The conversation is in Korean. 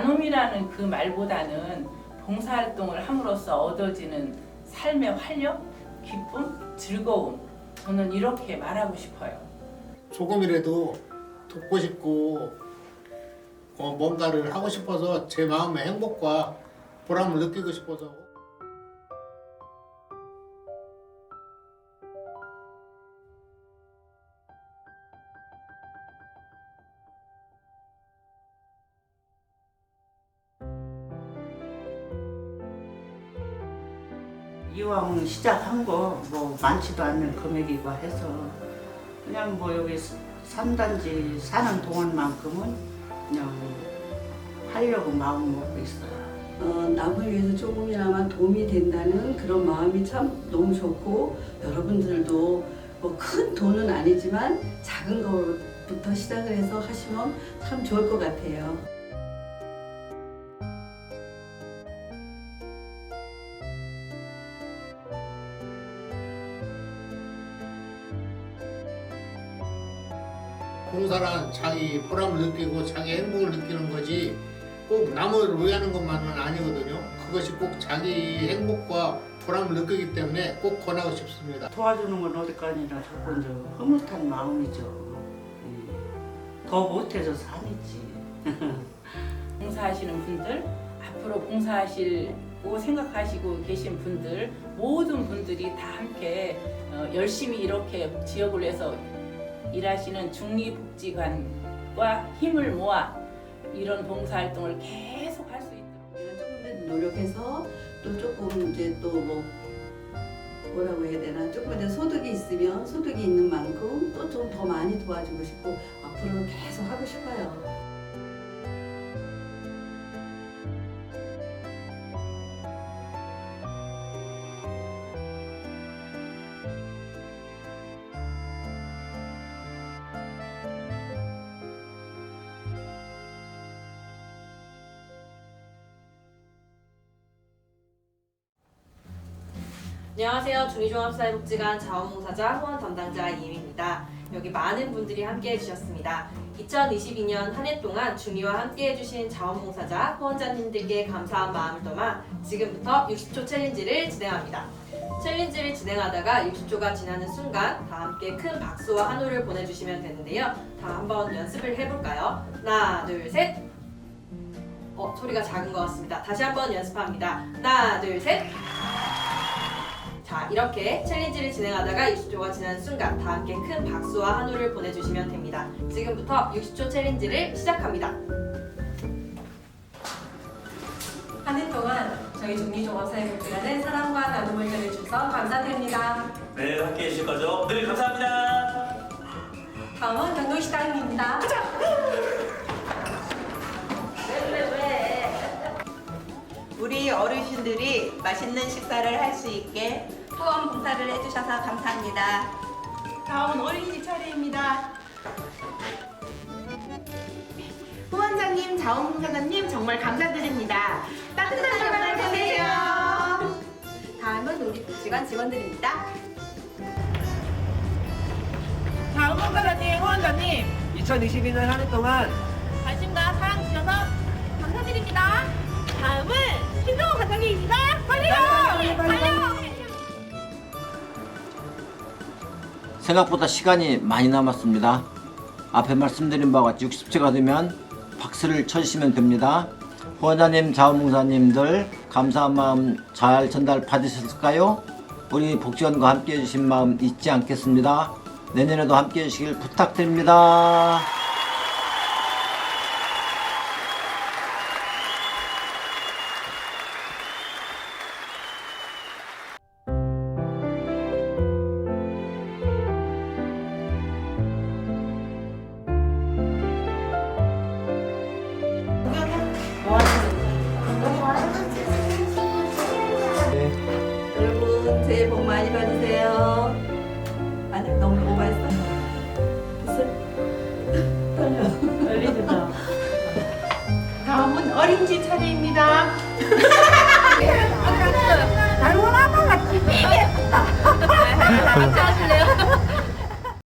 나눔이라는 그 말보다는 봉사활동을 함으로써 얻어지는 삶의 활력, 기쁨, 즐거움 저는 이렇게 말하고 싶어요. 조금이라도 돕고 싶고 어, 뭔가를 하고 싶어서 제 마음의 행복과 보람을 느끼고 싶어서 이왕 시작한 거 뭐 많지도 않는 금액이고 해서 그냥 뭐 여기 산단지 사는 동안만큼은 그냥 하려고 마음 먹고 있어요. 어, 남을 위해서 조금이나마 도움이 된다는 그런 마음이 참 너무 좋고 여러분들도 뭐 큰 돈은 아니지만 작은 것부터 시작을 해서 하시면 참 좋을 것 같아요. 봉사란 자기 보람을 느끼고 자기 행복을 느끼는 거지 꼭 남을 위하는 것만은 아니거든요. 그것이 꼭 자기 행복과 보람을 느끼기 때문에 꼭 권하고 싶습니다. 도와주는 건 어디까지나 자꾸 이제 흐뭇한 마음이죠. 예. 더 못해져서 아니지. 봉사하시는 분들, 앞으로 봉사하시고 생각하시고 계신 분들, 모든 분들이 다 함께 어, 열심히 이렇게 지역을 위해서 일하시는 중리복지관과 힘을 모아 이런 봉사활동을 계속 할 수 있도록 우리가 조금 더 노력해서 또 조금 이제 또 뭐 뭐라고 해야 되나 조금 더 소득이 있으면 소득이 있는 만큼 또 좀 더 많이 도와주고 싶고 앞으로는 계속 하고 싶어요. 안녕하세요. 중의종합사회복지관 자원봉사자 후원 담당자 이임입니다. 여기 많은 분들이 함께 해주셨습니다. 2022년 한 해 동안 중의와 함께 해주신 자원봉사자 후원자님들께 감사한 마음을 담아 지금부터 60초 챌린지를 진행합니다. 챌린지를 진행하다가 60초가 지나는 순간 다 함께 큰 박수와 한호를 보내주시면 되는데요. 다 한번 연습을 해볼까요? 하나, 둘, 셋. 어, 소리가 작은 것 같습니다. 다시 한번 연습합니다. 하나, 둘, 셋. 자, 이렇게 챌린지를 진행하다가 60초가 지난 순간 다 함께 큰 박수와 한호를 보내주시면 됩니다. 지금부터 60초 챌린지를 시작합니다. 한 해 동안 저희 중리종합사회복지관은 사랑과 나눔을 전해주셔서 감사드립니다. 네, 함께 해주실 거죠? 늘 감사합니다. 다음은 경동식당입니다. 우리 어르신들이 맛있는 식사를 할 수 있게 후원 봉사를 해주셔서 감사합니다. 다음은 어린이집 차례입니다. 후원자님, 자원봉사자님 정말 감사드립니다. 따뜻한 주말 보내세요. 다음은 우리 복지관 직원들입니다. 자원봉사자님, 후원자님, 2022년 한 해 동안 관심과 사랑 주셔서 감사드립니다. 다음은 생각보다 시간이 많이 남았습니다. 앞에 말씀드린 바와 같이 60초가 되면 박수를 쳐주시면 됩니다. 후원자님, 자원봉사님들 감사한 마음 잘 전달 받으셨을까요? 우리 복지원과 함께 해주신 마음 잊지 않겠습니다. 내년에도 함께 해주시길 부탁드립니다. 새해 복 많이 받으세요. 아니 너무 오버했어. 다음은 어린지 차례입니다. 잘 원하는 것 같아.